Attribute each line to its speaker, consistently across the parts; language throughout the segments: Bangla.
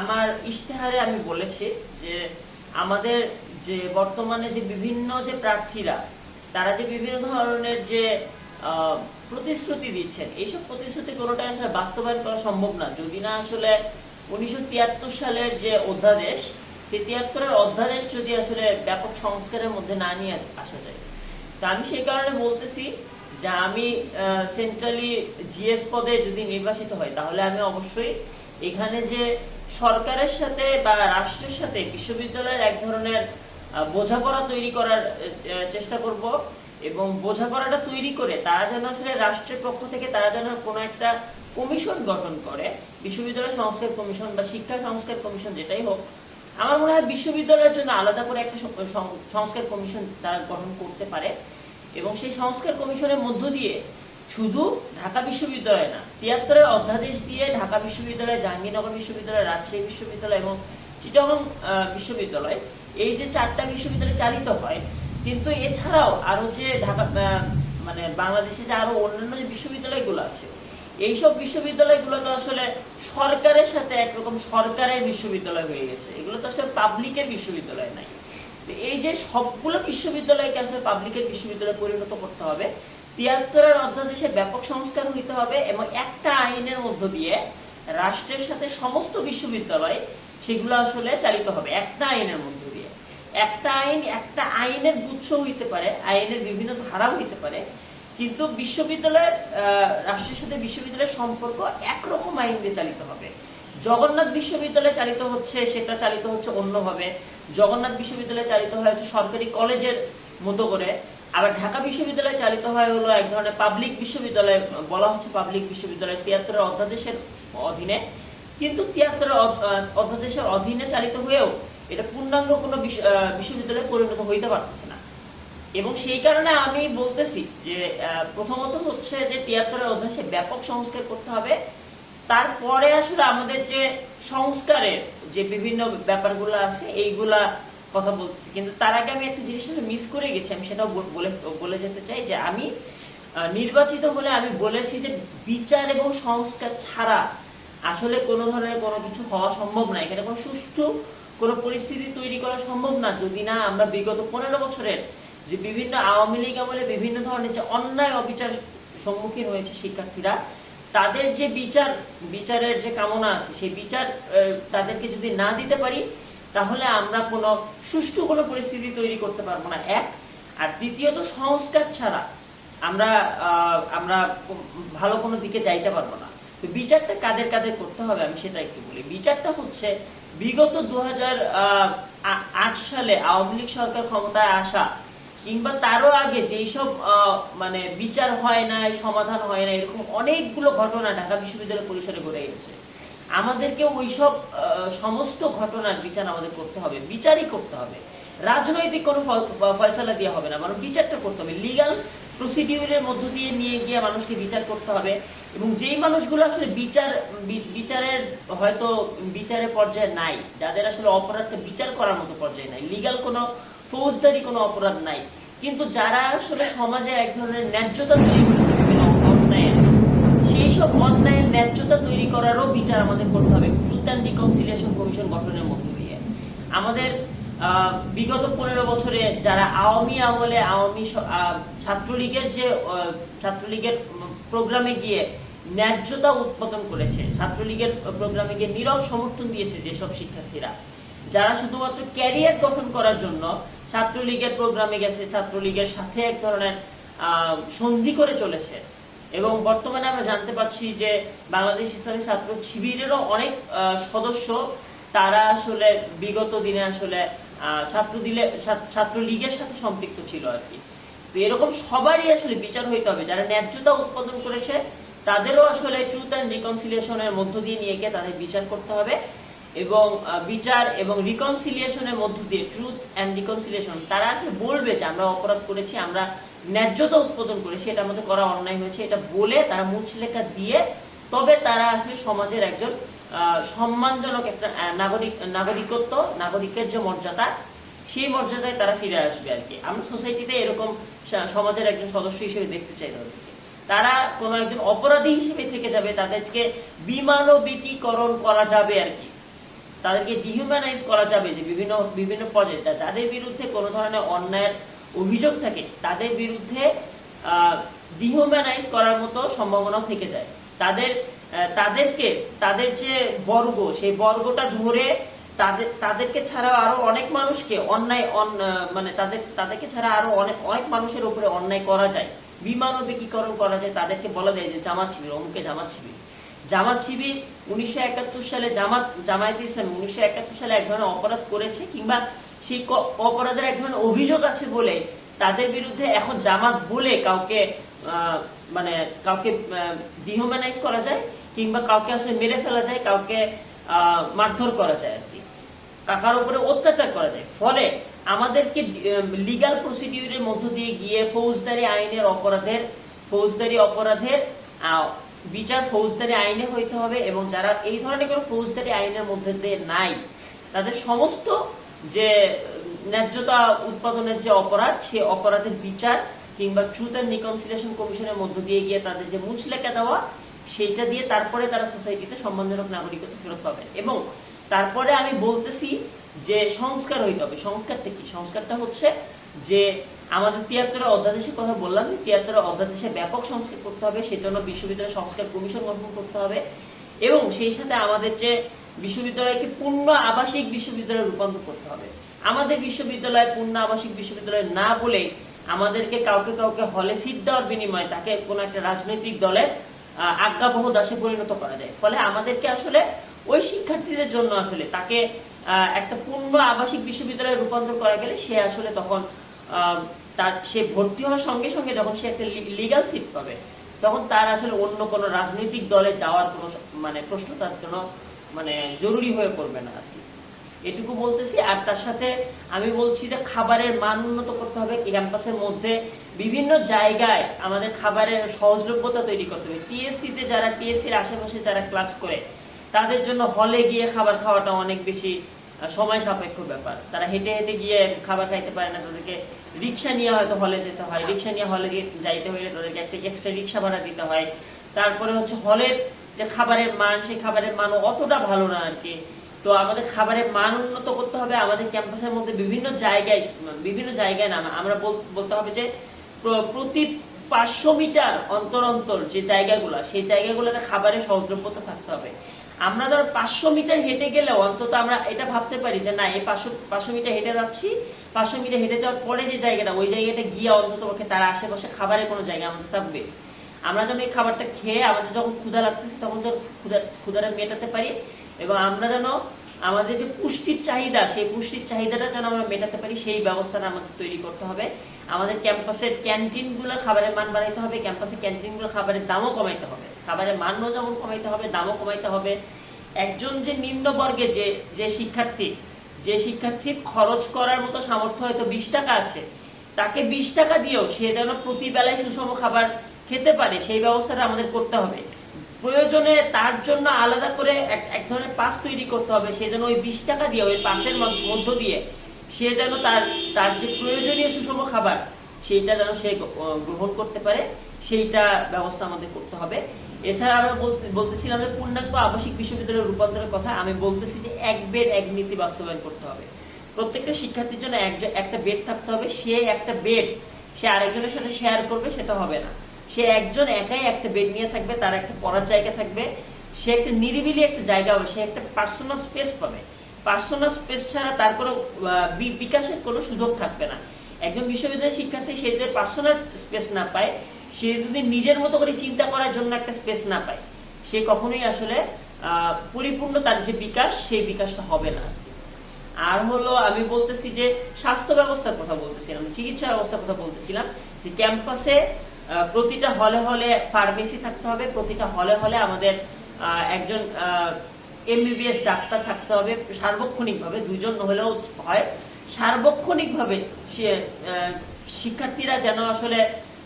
Speaker 1: আমার ইশতেহারে আমি বলেছি যে আমাদের যে বর্তমানে যে বিভিন্ন যে প্রার্থীরা, তারা যে বিভিন্ন ধরনের যে প্রতিশ্রুতি দিচ্ছেন, এইসব প্রতিশ্রুতি কোনোটাই আসলে বাস্তবায়ন করা সম্ভব না। যদি না আসলে উনিশশো তিয়াত্তর সালের যে অধ্যাদেশ, সেই তিয়াত্তরের অধ্যাদেশ যদি আসলে ব্যাপক সংস্কারের মধ্যে না নিয়ে আসা যায়। তা আমি সেই কারণে বলতেছি যে আমি সেন্ট্রালি জিএস পদে যদি নির্বাচিত হয়, তাহলে আমি অবশ্যই এখানে যে সরকারের সাথে বা রাষ্ট্রের সাথে বিশ্ববিদ্যালয়ের এক ধরনের বোঝাপড়া তৈরি করার চেষ্টা করব এবং বোঝাপড়াটা তৈরি করে তারা যেন আসলে রাষ্ট্রের পক্ষ থেকে তারা যেন কোনো একটা কমিশন গঠন করে, বিশ্ববিদ্যালয় সংস্কার কমিশন বা শিক্ষা সংস্কার কমিশন যেটাই হোক, আমার মনে হয় বিশ্ববিদ্যালয়ের জন্য আলাদা করে একটা সংস্কার কমিশন তারা গঠন করতে পারে এবং সেই সংস্কার কমিশনের মধ্য দিয়ে শুধু ঢাকা বিশ্ববিদ্যালয় না, তিয়াত্তরের অধ্যাদেশ দিয়ে ঢাকা বিশ্ববিদ্যালয়, জাহাঙ্গীরনগর বিশ্ববিদ্যালয়, রাজশাহী বিশ্ববিদ্যালয় এবং চিটাগং বিশ্ববিদ্যালয় এই যে চারটা বিশ্ববিদ্যালয় চালিত হয়, কিন্তু এছাড়াও আরও যে ঢাকা মানে বাংলাদেশে যে আরও অন্যান্য যে বিশ্ববিদ্যালয়গুলো আছে, এইসব বিশ্ববিদ্যালয়গুলো তো আসলে সরকারের সাথে একরকম সরকারের বিশ্ববিদ্যালয় হয়ে গেছে। এগুলো তো আসলে পাবলিকের বিশ্ববিদ্যালয় নাই। এই যে সবগুলো বিশ্ববিদ্যালয়কে আসলে পাবলিকের বিশ্ববিদ্যালয়ে পরিণত করতে হবে তিয়াত্তরের অধ্যাদেশে ব্যাপক সংস্কার হইতে হবে এবং একটা আইনের মধ্য দিয়ে রাষ্ট্রের সাথে সমস্ত বিশ্ববিদ্যালয় সেগুলো আসলে চালিত হবে, একটা আইনের মধ্য দিয়ে। একটা আইন, একটা আইনের গুচ্ছ হইতে পারে, আইনের বিভিন্ন ধারা হইতে পারে, কিন্তু বিশ্ববিদ্যালয়ের রাষ্ট্রের সাথে বিশ্ববিদ্যালয়ের সম্পর্ক একরকম আইন দিয়ে চালিত হবে। জগন্নাথ বিশ্ববিদ্যালয়ে চালিত হচ্ছে, সেটা চালিত হচ্ছে অন্যভাবে। জগন্নাথ বিশ্ববিদ্যালয়ে চালিত হয়েছে সরকারি কলেজের মতো করে। আবার ঢাকা বিশ্ববিদ্যালয়ে চালিত হয় হলো এক ধরনের পাবলিক বিশ্ববিদ্যালয়, বলা হচ্ছে পাবলিক বিশ্ববিদ্যালয়, তিয়াত্তরের অধ্যাদেশের অধীনে। কিন্তু তিয়াত্তরের অধ- অধ্যাদেশের অধীনে চালিত হয়েও এটা পূর্ণাঙ্গ কোনো বিশ্ববিদ্যালয়ে পরিণত হইতে পারতেছে না। এবং সেই কারণে আমি বলতেছি যে প্রথমত হচ্ছে যে তিয়াত্তরের অধ্যাদেশে ব্যাপক সংস্কার করতে হবে। তারপরে আসলে আমাদের যে সংস্কারের যে বিভিন্ন ব্যাপারগুলো আছে, এইগুলা কথা বলতেছি। কিন্তু তার আগে আমি একটা জিনিস মিস করে গেছি, আমি সেটাও বলে বলে যেতে চাই যে আমি নির্বাচিত হলে আমি বলেছি যে বিচার এবং সংস্কার ছাড়া আসলে কোনো ধরনের কোনো কিছু হওয়া সম্ভব না। এখানে কোনো সুষ্ঠু কোনো পরিস্থিতি তৈরি করা সম্ভব না। যদি না আমরা বিগত পনেরো বছরের যে বিভিন্ন আওয়ামী লীগ আমলে বিভিন্ন ধরনের যে অন্যায় অবিচার সম্মুখীন হয়েছে শিক্ষার্থীরা, তাদের যে বিচার, বিচারের যে কামনা আছে, সেই বিচার তাদেরকে যদি না দিতে পারি তাহলে আমরা কোনো সুষ্ঠু কোনো পরিস্থিতি তৈরি করতে পারব না। এক, আর দ্বিতীয়ত সংস্কার ছাড়া আমরা আমরা ভালো কোনো দিকে যাইতে পারব না। তো বিচারটা কাদের কাদের করতে হবে আমি সেটা একটু বলি। বিচারটা হচ্ছে বিগত দু সালে আওয়ামী লীগ সরকার ক্ষমতায় আসা কিংবা তারও আগে যেই সব মানে বিচার হয় না সমাধান হয় না এরকম অনেকগুলো ঘটনা ঢাকা বিশ্ববিদ্যালয় পরিসরে ঘটে গেছে। আমাদেরকে ওইসব সমস্ত ঘটনার বিচার আমাদের করতে হবে, বিচারই করতে হবে। রাজনৈতিক কোনো ফ- ফ- দেওয়া হবে না মানে বিচারটা করতে হবে। লিগাল প্রসিডিউরের মধ্য দিয়ে নিয়ে গিয়ে মানুষকে বিচার করতে হবে এবং যেই মানুষগুলো আসলে বিচার বিচারের হয়তো বিচারের পর্যায়ে নাই, যাদের আসলে অপরাধটা বিচার করার মতো পর্যায়ে নাই, লিগাল কোনো ফৌজদারি কোনো অপরাধ নাই, কিন্তু যারা আসলে সমাজে এক ধরনের ন্যায্যতা তৈরি করেছে সেই সব অন্যায়ের ন্যায্যতা তৈরি করারও বিচার আমাদের করতে হবে। ট্রুথ অ্যান্ড রিকনসিলিয়েশন কমিশন গঠনের মধ্য দিয়ে। আমাদের বিগত পনেরো বছরে যারা আওয়ামী আমলে আওয়ামী ছাত্রলীগের যে ছাত্রলীগের প্রোগ্রামে গিয়ে ন্যায্যতা উৎপাদন করেছে, ছাত্রলীগের প্রোগ্রামে গিয়ে নীরব সমর্থন দিয়েছে যেসব শিক্ষার্থীরা, যারা শুধুমাত্র ক্যারিয়ার গঠন করার জন্য ছাত্রলীগের প্রোগ্রামে গেছে, ছাত্রলীগের সাথে এক ধরনের সন্ধি করে চলেছে এবং বর্তমানে আমরা জানতে পাচ্ছি যে বাংলাদেশ ইসলামী ছাত্র শিবিরেরও অনেক সদস্য। তারা আসলে বিগত দিনে আসলে ছাত্র দিলে, ছাত্র- ছাত্রলীগের সাথে সম্পৃক্ত ছিল আর কি। তো এরকম সবারই আসলে বিচার হইতে হবে। যারা ন্যায্যতা উৎপাদন করেছে, তাদেরও আসলে ট্রুথ অ্যান্ড রিকনসিলিয়েশনের মধ্য দিয়ে নিয়ে গিয়ে তাদের বিচার করতে হবে। এবং বিচার এবং রিকনসিলিয়েশনের মধ্য দিয়ে ট্রুথ অ্যান্ড রিকনসিলিয়েশন তারা আসলে বলবে যে আমরা অপরাধ করেছি, আমরা ন্যায্যতা উৎপাদন করেছি এটা আমাদের করা অন্যায় হয়েছে, এটা বলে তারা মুচলেখা দিয়ে, তবে তারা আসলে সমাজের একজন সম্মানজনক একটা নাগরিক, নাগরিকত্ব, নাগরিকের যে মর্যাদা, সেই মর্যাদায় তারা ফিরে আসবে আর কি। আমরা সোসাইটিতে এরকম সমাজের একজন সদস্য হিসেবে দেখতে চাই তাদেরকে। তারা কোনো একজন অপরাধী হিসেবে থেকে যাবে, তাদেরকে বিমানবিকীকরণ করা যাবে আর কি। তাদেরকে ডিহিউম্যানাইজ করা যাবে যে বিভিন্ন বিভিন্ন পর্যায়ে। তাদের বিরুদ্ধে কোনো ধরনের অন্যায়ের অভিযোগ থাকে, তাদের বিরুদ্ধে ডিহিউম্যানাইজ করার মতো সম্ভাবনাও থেকে যায়। তাদের তাদেরকে, তাদের যে বর্গ, সেই বর্গটা ধরে তাদের, তাদেরকে ছাড়া আরও অনেক মানুষকে অন্যায় মানে তাদের, তাদেরকে ছাড়া আরও অনেক অনেক মানুষের উপরে অন্যায় করা যায়। বিমানবিকীকরণ করা যায়, তাদেরকে বলা যায় যে জামাত শিবির, অমুকে জামাত শিবির। জামাত শিবির উনিশশো একাত্তর সালে জামাত, জামায়াত ইসলাম উনিশশো একাত্তর সালে এক ধরনের অপরাধ করেছে কিংবা সেই অপরাধের এক অভিযোগ আছে বলে তাদের বিরুদ্ধে এখন জামাত বলে কাউকে মানে কাউকে ডিহিউম্যানাইজ করা যায় কিংবা কাউকে আসলে মেরে ফেলা যায়, কাউকে মারধর করা যায় আর কি। কাকার উপরে অত্যাচার করা যায়। ফলে আমাদেরকে লিগাল প্রসিডিউরের মধ্য দিয়ে গিয়ে ফৌজদারি আইনের অপরাধের, ফৌজদারি অপরাধের বিচার ফৌজদারি আইনে হইতে হবে এবং যারা এই ধরনের কোনো ফৌজদারি আইনের মধ্যে দিয়ে নাই, তাদের সমস্ত যে ন্যায্যতা উৎপাদনের যে অপরাধ, সে অপরাধের বিচার কিংবা ট্রুথ অ্যান্ড রিকনসিলিয়েশন কমিশনের মধ্য দিয়ে গিয়ে তাদের যে মুচলেখা দেওয়া সেইটা দিয়ে তারপরে তারা সোসাইটিতে সম্মানজনক নাগরিকত্ব ফেরত পাবেন এবং তারপরে আমি বলতেছি যে সংস্কার হইতে হবে। সংস্কারটা কি? সংস্কারটা হচ্ছে যে আমাদের তিয়াত্তরের অধ্যাদেশের কথা বললাম যে তিয়াত্তরের অধ্যাদেশে ব্যাপক সংস্কার করতে হবে, সেজন্য বিশ্ববিদ্যালয় সংস্কার কমিশন গঠন করতে হবে। এবং সেই সাথে আমাদের যে বিশ্ববিদ্যালয়কে পূর্ণ আবাসিক বিশ্ববিদ্যালয়ে রূপান্তর করতে হবে। আমাদের বিশ্ববিদ্যালয় পূর্ণ আবাসিক বিশ্ববিদ্যালয় না বলে আমাদেরকে কাউকে কাউকে হলে সিট দেওয়ার বিনিময়ে তাকে কোনো একটা রাজনৈতিক দলের আজ্ঞাবহ দাসে পরিণত করা যায়। ফলে আমাদেরকে আসলে ওই শিক্ষার্থীদের জন্য আসলে তাকে একটা পূর্ণ আবাসিক বিশ্ববিদ্যালয়ে রূপান্তর করা গেলে সে আসলে তখন তার, সে ভর্তি হওয়ার সঙ্গে সঙ্গে যখন সে একটা লিগাল সিট পাবে, তখন তার আসলে অন্য কোনো রাজনৈতিক দলে যাওয়ার কোনো মানে প্রশ্ন, তার জন্য মানে জরুরি হয়ে পড়বে না আর কি। এটুকু বলতেছি, আর তার সাথে আমি বলছি যে খাবারের মান উন্নত করতে হবে। ক্যাম্পাসের মধ্যে বিভিন্ন জায়গায় আমাদের খাবারের সহজলভ্যতা তৈরি করতে হবে। টিএসসি তে যারা টিএসসি এর আশেপাশে যারা ক্লাস করে, তাদের জন্য হলে গিয়ে খাবার খাওয়াটা অনেক বেশি সময় সাপেক্ষ ব্যাপার। তারা হেঁটে হেঁটে গিয়ে খাবার খাইতে পারে না, তাদেরকে রিক্সা নিয়ে হয়তো হলে যেতে হয়। রিক্সা নিয়ে হলে গিয়ে যাইতে হলে তাদেরকে একটা এক্সট্রা রিক্সা ভাড়া দিতে হয়। তারপরে হচ্ছে হলের যে খাবারের মান, সেই খাবারের মানও অতটা ভালো না আর কি। তো আমাদের খাবারের মান উন্নত করতে হবে, আমাদের ক্যাম্পাসের মধ্যে বিভিন্ন জায়গায় বিভিন্ন জায়গায় না আমরা বলতে হবে যে প্রতি পাঁচশো মিটার অন্তর অন্তর যে জায়গাগুলো, সেই জায়গাগুলোতে খাবারের সহদ্রব্যতা থাকতে হবে। আমরা ধর পাঁচশো মিটার হেঁটে গেলেও অন্তত আমরা এটা ভাবতে পারি যে, না, এই পাঁচশো পাঁচশো মিটার হেঁটে যাচ্ছি, পাঁচশো মিটার হেঁটে যাওয়ার পরে যে জায়গাটা, ওই জায়গাটা গিয়ে অন্তত পক্ষে তার আশেপাশে খাবারের কোনো জায়গা আমাদের থাকবে। আমরা যেন এই খাবারটা খেয়ে আমাদের যখন ক্ষুধা লাগতেছে, তখন যেন ক্ষুধা মেটাতে পারি এবং আমরা যেন আমাদের যে পুষ্টির চাহিদা, সেই পুষ্টির চাহিদাটা যেন আমরা মেটাতে পারি, সেই ব্যবস্থাটা আমাদের তৈরি করতে হবে। আমাদের ক্যাম্পাসের ক্যান্টিনগুলোর খাবারের মান বাড়াইতে হবে, ক্যাম্পাসের ক্যান্টিনগুলোর খাবারের দামও কমাইতে হবে। খাবারের মানও যেমন কমাইতে হবে, দামও কমাইতে হবে। একজন যে নিম্নবর্গে যে যে শিক্ষার্থী, যে শিক্ষার্থীর খরচ করার মতো সামর্থ্য হয়তো বিশ টাকা আছে, তাকে বিশ টাকা দিয়েও সে যেন প্রতি বেলায় সুষম খাবার খেতে পারে, সেই ব্যবস্থাটা আমাদের করতে হবে। প্রয়োজনে তার জন্য আলাদা করে এক ধরনের পাস তৈরি করতে হবে, সে যেন ওই বিশ টাকা দিয়ে, ওই পাসের মধ্য- দিয়ে সে যেন তার তার যে প্রয়োজনীয় সুষম খাবার, সেইটা যেন সে গ্রহণ করতে পারে, সেইটা ব্যবস্থা আমাদের করতে হবে। এছাড়া আমরা বলতেছিলাম যে পূর্ণাঙ্গ আবাসিক বিশ্ববিদ্যালয়ের রূপান্তরের কথা, আমি বলতেছি যে এক বেড এক নীতি বাস্তবায়ন করতে হবে। প্রত্যেকটা শিক্ষার্থীর জন্য একটা বেড থাকতে হবে, সে একটা বেড সে আরেকজনের সাথে শেয়ার করবে, সেটা হবে না। সে একজন একাই একটা বেড নিয়ে থাকবে, তার একটা পড়ার জায়গা থাকবে। সে একটা নিরিবিলি একটা জায়গা হবে, সে একটা পার্সোনাল স্পেস পাবে। পার্সোনাল স্পেস ছাড়া তার কোনো বিকাশের কোনো সুযোগ থাকবে না। একজন বিশ্ববিদ্যালয়ের শিক্ষার্থী, সে যদি পার্সোনাল স্পেস না পায়, সে যদি নিজের মতো করে চিন্তা করার জন্য একটা স্পেস না পায়, সে কখনোই আসলে পরিপূর্ণ তার যে বিকাশ, সেই বিকাশটা হবে না। আর হলো, আমি বলতেছি যে স্বাস্থ্য ব্যবস্থার কথা বলতেছিলাম চিকিৎসা ব্যবস্থার কথা বলতেছিলাম, যে ক্যাম্পাসে প্রতিটা হলে হলে ফার্মেসি থাকতে হবে, প্রতিটা হলে হলে আমাদের একজন এমবিবিএস ডাক্তার থাকতে হবে সার্বক্ষণিকভাবে দুজন হলেও হয়। সার্বক্ষণিকভাবে শিক্ষার্থীরা যেন আসলে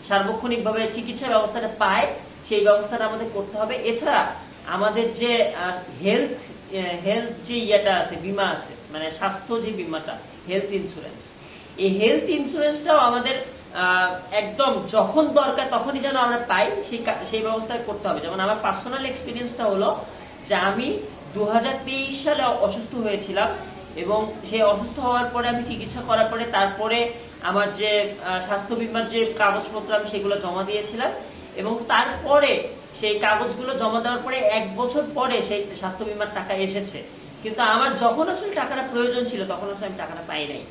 Speaker 1: সার্বক্ষণিকভাবে চিকিৎসা ব্যবস্থাটা পায়, সেই ব্যবস্থাটা আমাদের করতে হবে। এছাড়া আমাদের যে হেলথ হেলথ যে ইয়েটা আছে, বিমা আছে মানে স্বাস্থ্য যে বিমাটা হেলথ ইন্স্যুরেন্স এই হেলথ ইন্স্যুরেন্সটাও আমাদের একদম যখন দরকার তখনই যেন আমরা পাই, সেই সেই ব্যবস্থা করতে হবে। যেমন আমার পার্সোনাল এক্সপিরিয়েন্সটা হলো যে আমি দুহাজার তেইশ সালে অসুস্থ হয়েছিলাম এবং সেই অসুস্থ হওয়ার পরে আমি চিকিৎসা করার পরে তারপরে আমার যে স্বাস্থ্য বিমার যে কাগজপত্র আমি সেগুলো জমা দিয়েছিলাম এবং তারপরে সেই কাগজগুলো জমা দেওয়ার পরে এক বছর পরে সেই স্বাস্থ্য বিমার টাকা এসেছে। কিন্তু আমার যখন আসলে টাকাটা প্রয়োজন ছিল তখন আসলে আমি টাকাটা পাই নাই।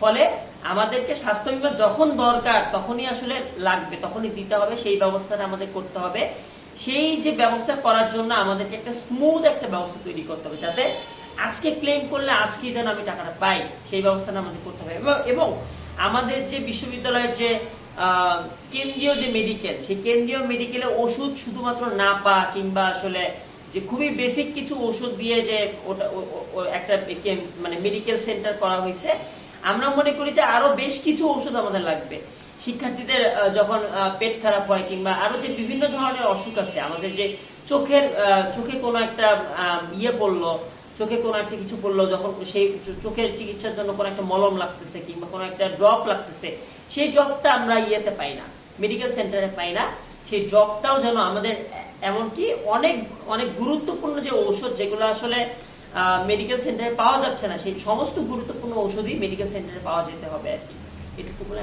Speaker 1: ফলে আমাদেরকে স্বাস্থ্য বিমা যখন দরকার, তখনই আসলে লাগবে, তখনই দিতে হবে, সেই ব্যবস্থাটা আমাদের করতে হবে। সেই যে ব্যবস্থা করার জন্য আমাদেরকে একটা স্মুথ একটা ব্যবস্থা তৈরি করতে হবে, যাতে আজকে ক্লেম করলে আজকেই যেন আমি টাকাটা পাই, সেই ব্যবস্থাটা আমাদের করতে হবে। এবং- আমাদের যে বিশ্ববিদ্যালয়ের যে কেন্দ্রীয় যে মেডিকেল সেই কেন্দ্রীয় মেডিকেলে ওষুধ শুধুমাত্র না পা কিংবা আসলে যে খুবই বেসিক কিছু ওষুধ দিয়ে যে ওটা একটা মানে মেডিকেল সেন্টার করা হয়েছে আমরা মনে করি যে আরও বেশ কিছু ওষুধ আমাদের লাগবে। শিক্ষার্থীদের যখন পেট খারাপ হয় কিংবা আরও যে বিভিন্ন ধরনের অসুখ আছে, আমাদের যে চোখের চোখে কোনো একটা ইয়ে পড়ল, চোখে কোনো একটা কিছু পড়ল, যখন সেই চোখের চিকিৎসার জন্য কোনো একটা মলম লাগতেছে কিংবা কোনো একটা ড্রপ লাগতেছে, সেই ড্রপটা আমরা ইয়েতে পাই না, মেডিকেল সেন্টারে পাই না। সেই ড্রপটাও যেন আমাদের এমনকি অনেক অনেক গুরুত্বপূর্ণ যে ঔষধ যেগুলো আসলে মেডিকেল সেন্টারে পাওয়া যাচ্ছে না। সেই সমস্ত গুরুত্বপূর্ণ ঔষধই মেডিকেল সেন্টারে পাওয়া যেতে হবে আর কি। এটুকু বলে